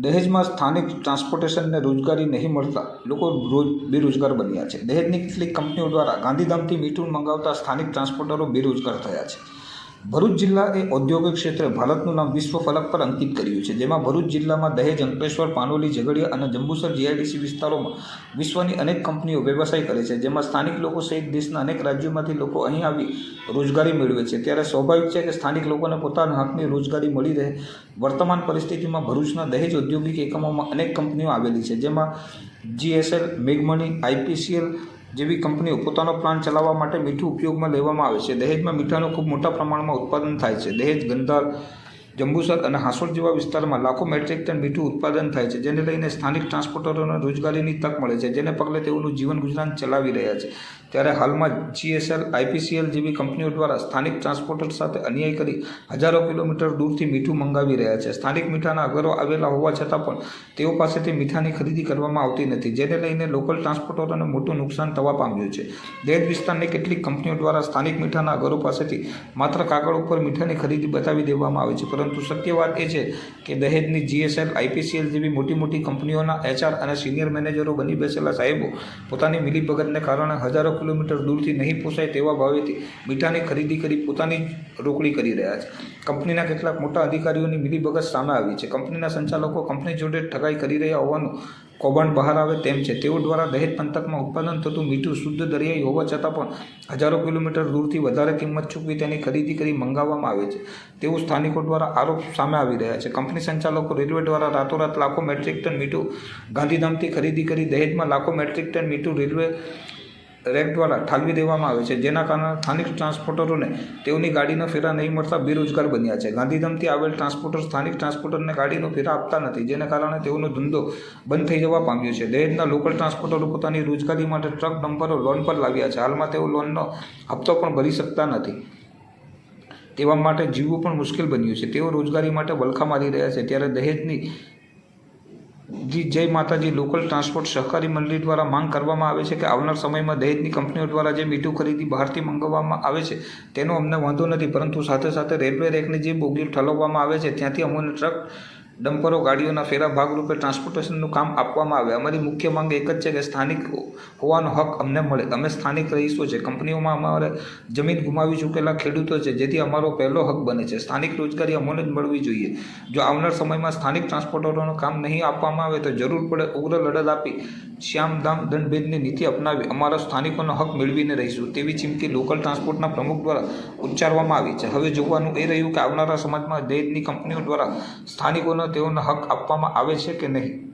દહેજમાં સ્થાનિક ટ્રાન્સપોર્ટેશનને રોજગારી નહીં મળતા લોકો રોજ બેરોજગાર બન્યા છે. દહેજની કેટલીક કંપનીઓ દ્વારા ગાંધીધામથી મીઠું મંગાવતા સ્થાનિક ટ્રાન્સપોર્ટરો બેરોજગાર થયા છે. ભરૂચ જિલ્લા એ ઔદ્યોગિક ક્ષેત્રે ભારતનું નામ વિશ્વ ફલક પર અંકિત કર્યું છે, જેમાં ભરૂચ જિલ્લામાં દહેજ, અંકલેશ્વર, પાનોલી, ઝઘડિયા અને જંબુસર જીઆઈડીસી વિસ્તારોમાં વિશ્વની અનેક કંપનીઓ વ્યવસાય કરે છે, જેમાં સ્થાનિક લોકો સહિત દેશના અનેક રાજ્યોમાંથી લોકો અહીં આવી રોજગારી મેળવે છે. ત્યારે સ્વાભાવિક છે કે સ્થાનિક લોકોને પોતાના હકની રોજગારી મળી રહે. વર્તમાન પરિસ્થિતિમાં ભરૂચના દહેજ ઔદ્યોગિક એકમોમાં અનેક કંપનીઓ આવેલી છે, જેમાં જીએસએલ મેઘમણી આઈપીસીએલ જેવી કંપનીઓ પોતાનો પ્લાન્ટ ચલાવવા માટે મીઠું ઉપયોગમાં લેવામાં આવે છે. દહેજમાં મીઠાનું ખૂબ મોટા પ્રમાણમાં ઉત્પાદન થાય છે. દહેજ, ગંધાર, જંબુસર અને હાંસોડ જેવા વિસ્તારમાં લાખો મેટ્રિક ટન મીઠું ઉત્પાદન થાય છે, જેને લઈને સ્થાનિક ટ્રાન્સપોર્ટરોને રોજગારીની તક મળે છે, જેને પગલે તેઓનું જીવન ગુજરાન ચલાવી રહ્યા છે. ત્યારે હાલમાં જીએસએલ આઈપીસીએલ જેવી કંપનીઓ દ્વારા સ્થાનિક ટ્રાન્સપોર્ટર સાથે અન્યાય કરી હજારો કિલોમીટર દૂરથી મીઠું મંગાવી રહ્યા છે. સ્થાનિક મીઠાના અગરો આવેલા હોવા છતાં પણ તેઓ પાસેથી મીઠાની ખરીદી કરવામાં આવતી નથી, જેને લઈને લોકલ ટ્રાન્સપોર્ટરોને મોટું નુકસાન થવા પામ્યું છે. દેશ વિસ્તારની કેટલીક કંપનીઓ દ્વારા સ્થાનિક મીઠાના અગરો પાસેથી માત્ર કાગળ ઉપર મીઠાની ખરીદી બતાવી દેવામાં આવે છે. પરંતુ સત્ય વાત એ છે કે દહેજની જીએસએલ આઈપીસીએલ જેવી મોટી મોટી કંપનીઓના એચઆર અને સિનિયર મેનેજરો બની બેસેલા સાહેબો પોતાની મિલીભગતને કારણે હજારો કિલોમીટર દૂરથી નહીં પોસાય તેવા ભાવેથી મીઠાની ખરીદી કરી પોતાની રોકડી કરી રહ્યા છે. કંપનીના કેટલાક મોટા અધિકારીઓની મિલીભગત સામે આવી છે. કંપનીના સંચાલકો કંપની જોડે ઠગાઈ કરી રહ્યા હોવાનું કૌભાંડ બહાર આવે તેમ છે. તેઓ દ્વારા દહેજ પંથકમાં ઉત્પાદન થતું મીઠું શુદ્ધ દરિયાઈ હોવા છતાં પણ હજારો કિલોમીટર દૂરથી વધારે કિંમત ચૂકવી તેની ખરીદી કરી મંગાવવામાં આવે છે. તેઓ સ્થાનિકો દ્વારા આરોપ સામે આવી રહ્યા છે. કંપની સંચાલકો રેલવે દ્વારા રાતોરાત લાખો મેટ્રિક ટન મીઠું ગાંધીધામથી ખરીદી કરી દહેજમાં લાખો મેટ્રિક ટન મીઠું રેલવે રેક દ્વારા ઠાલવી દેવામાં આવે છે. જેના કારણે સ્થાનિક ટ્રાન્સપોર્ટરોને તેઓની ગાડીનો ફેરા નહીં મળતા બેરોજગાર બન્યા છે. ગાંધીધામથી આવેલ ટ્રાન્સપોર્ટર સ્થાનિક ટ્રાન્સપોર્ટરને ગાડીનો ફેરા આપતા નથી, જેના કારણે તેઓનો ધંધો બંધ થઈ જવા પામ્યો છે. દહેજના લોકલ ટ્રાન્સપોર્ટરો પોતાની રોજગારી માટે ટ્રક ડમ્પરો લોન પર લાવ્યા છે. હાલમાં તેઓ લોનનો હપ્તો પણ ભરી શકતા નથી. તેવા માટે જીવવું પણ મુશ્કેલ બન્યું છે. તેઓ રોજગારી માટે વલખા મારી રહ્યા છે. ત્યારે દહેજની જી, જય માતાજી. લોકલ ટ્રાન્સપોર્ટ સહકારી મંડળી દ્વારા માંગ કરવામાં આવે છે કે આવનાર સમયમાં દહેજની કંપનીઓ દ્વારા જે મીઠું ખરીદી બહારથી મંગાવવામાં આવે છે, તેનો અમને વાંધો નથી. પરંતુ સાથે સાથે રેલવે રેકની જે બોગી ઠલવવામાં આવે છે, ત્યાંથી અમને ટ્રક ડમ્પરો, ગાડીઓના ફેરા ભાગરૂપે ટ્રાન્સપોર્ટેશનનું કામ આપવામાં આવે. અમારી મુખ્ય માંગ એક જ છે કે સ્થાનિક હોવાનો હક અમને મળે. અમે સ્થાનિક રહીશો છે કંપનીઓમાં અમારે જમીન ગુમાવી ચૂકેલા ખેડૂતો છે, જેથી અમારો પહેલો હક બને છે. સ્થાનિક રોજગારી અમને જ મળવી જોઈએ. જો આવનાર સમયમાં સ્થાનિક ટ્રાન્સપોર્ટરોનું કામ નહીં આપવામાં આવે, તો જરૂર પડે ઉગ્ર લડત આપી શ્યામધામ દંડભેદની નીતિ અપનાવી. અમારા સ્થાનિકોનો હક મેળવીને રહીશું. તેવી ચીમકી લોકલ ટ્રાન્સપોર્ટના પ્રમુખ દ્વારા ઉચ્ચારવામાં આવી છે. હવે જોવાનું એ રહ્યું કે આવનારા સમાજમાં દહેજની કંપનીઓ દ્વારા સ્થાનિકોને તેઓનો હક આપવામાં આવે છે કે નહીં?